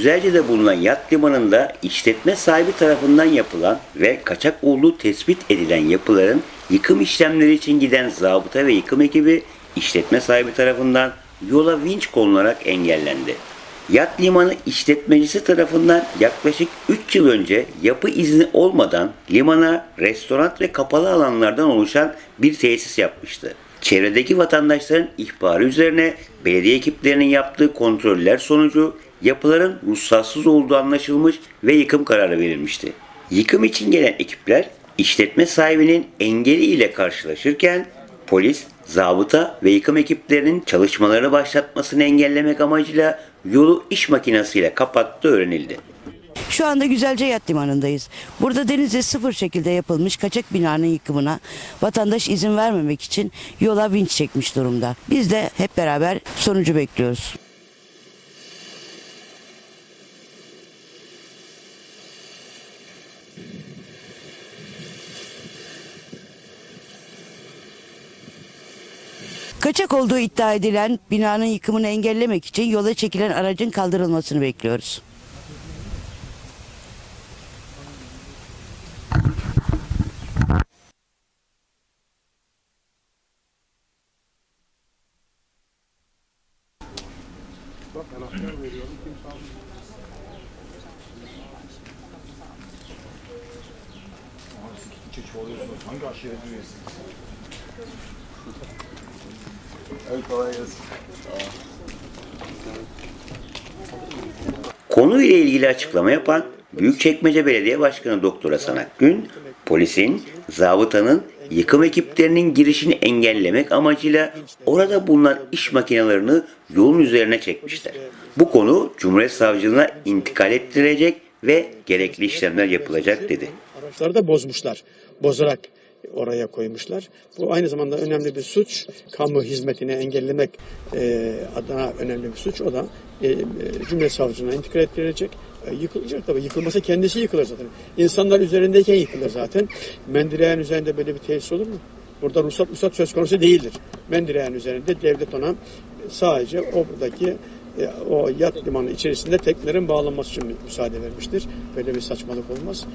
Güzelce'de bulunan yat limanında işletme sahibi tarafından yapılan ve kaçak olduğu tespit edilen yapıların yıkım işlemleri için giden zabıta ve yıkım ekibi işletme sahibi tarafından yola vinç konularak engellendi. Yat limanı işletmecisi tarafından yaklaşık 3 yıl önce yapı izni olmadan limana restoran ve kapalı alanlardan oluşan bir tesis yapmıştı. Çevredeki vatandaşların ihbarı üzerine belediye ekiplerinin yaptığı kontroller sonucu yapıların ruhsatsız olduğu anlaşılmış ve yıkım kararı verilmişti. Yıkım için gelen ekipler işletme sahibinin engeli ile karşılaşırken polis, zabıta ve yıkım ekiplerinin çalışmalarını başlatmasını engellemek amacıyla yolu iş makinesiyle kapattığı öğrenildi. Şu anda Güzelce Yat Limanı'ndayız. Burada denize sıfır şekilde yapılmış kaçak binanın yıkımına vatandaş izin vermemek için yola vinç çekmiş durumda. Biz de hep beraber sonucu bekliyoruz. Kaçak olduğu iddia edilen binanın yıkımını engellemek için yola çekilen aracın kaldırılmasını bekliyoruz. Çeşit oluyorsunuz. Hangi aşiret üyesi? Evet kolay gelsin. Konuyla ilgili açıklama yapan Büyükçekmece Belediye Başkanı Doktor Hasan Akgün, polisin, zabıtanın yıkım ekiplerinin girişini engellemek amacıyla orada bulunan iş makinelerini yolun üzerine çekmişler. Bu konu Cumhuriyet Savcılığına intikal ettirilecek ve gerekli işlemler yapılacak dedi. Araçları da bozmuşlar. Bozarak oraya koymuşlar. Bu aynı zamanda önemli bir suç. Kamu hizmetini engellemek e, adına önemli bir suç. O da e, e, Cumhuriyet Savcılığına intikal ettirilecek. E, yıkılacak tabii. Yıkılmasa kendisi yıkılır zaten. İnsanlar üzerindeyken yıkılır zaten. Mendireğin üzerinde böyle bir tesis olur mu? Burada ruhsat ruhsat söz konusu değildir. Mendireğin üzerinde devlet ona sadece oradaki e, o yat limanı içerisinde teknelerin bağlanması için müsaade vermiştir. Böyle bir saçmalık olmaz.